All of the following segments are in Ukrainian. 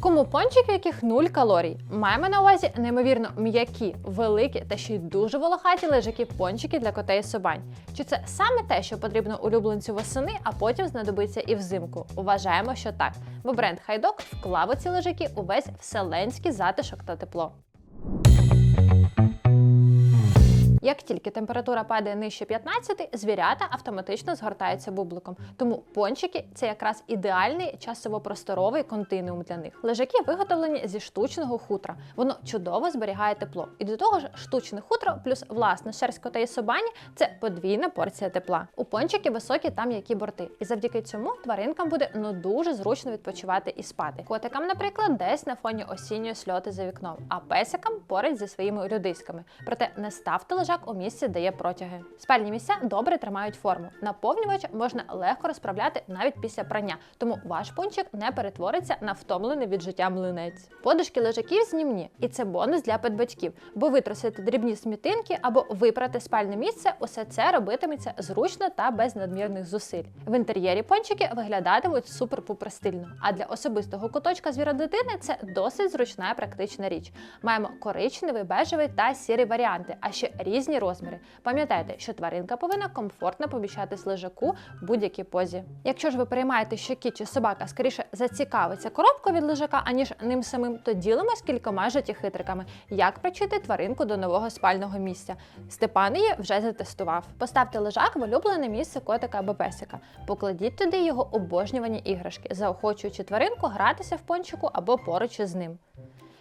Кому пончики, яких нуль калорій. Маємо на увазі неймовірно м'які, великі та ще й дуже волохаті лежаки пончики для котей і собань. Чи це саме те, що потрібно улюбленцю восени, а потім знадобиться і взимку? Вважаємо, що так. Бо бренд Хайдок вклав у ці лежаки увесь вселенський затишок та тепло. Як тільки температура падає нижче 15, звірята автоматично згортаються бубликом. Тому пончики це якраз ідеальний часово-просторовий континуум для них. Лежаки виготовлені зі штучного хутра. Воно чудово зберігає тепло. І до того ж, штучне хутро плюс власна шерсть котей і собані це подвійна порція тепла. У пончики високі та м'які борти, і завдяки цьому тваринкам буде ну дуже зручно відпочивати і спати. Котикам, наприклад, десь на фоні осінньої сльоти за вікном, а песикам поруч зі своїми людиськами. Проте не ставте лежак у місці, де є протяги. Спальні місця добре тримають форму. Наповнювач можна легко розправляти навіть після прання, тому ваш пончик не перетвориться на втомлений від життя млинець. Подушки лежаків знімні, і це бонус для педбатьків, бо витрусити дрібні смітинки або випрати спальне місце, усе це робитиметься зручно та без надмірних зусиль. В інтер'єрі пончики виглядатимуть супер-пупер стильно. А для особистого куточка звіродитини це досить зручна і практична річ. Маємо коричневий, бежевий та сірий варіанти, а ще різні розміри. Пам'ятайте, що тваринка повинна комфортно поміщатись лежаку в будь-якій позі. Якщо ж ви переймаєте, що кіт чи собака скоріше зацікавиться коробкою від лежака, аніж ним самим, то ділимось кількома життєхитриками, як привчити тваринку до нового спального місця. Степан її вже затестував. Поставте лежак в улюблене місце котика або песика. Покладіть туди його обожнювані іграшки, заохочуючи тваринку гратися в пончику або поруч із ним.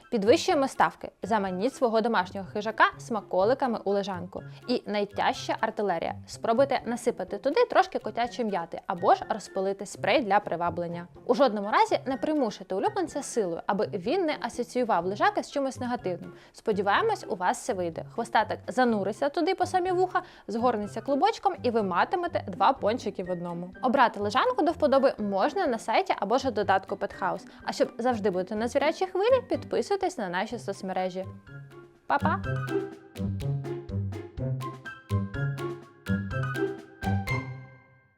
Підвищуємо ставки. Заманіть свого домашнього хижака смаколиками у лежанку. І найтяжча артилерія. Спробуйте насипати туди трошки котячої м'яти або ж розпилити спрей для приваблення. У жодному разі не примушуйте улюбленця силою, аби він не асоціював лежаки з чимось негативним. Сподіваємось, у вас все вийде. Хвостатик зануриться туди по самі вуха, згорнеться клубочком, і ви матимете два пончики в одному. Обрати лежанку до вподоби можна на сайті або ж додатку Pethouse. А щоб завжди бути на звірячій хвилі, підписуйтесь на наші соцмережі. Па-па!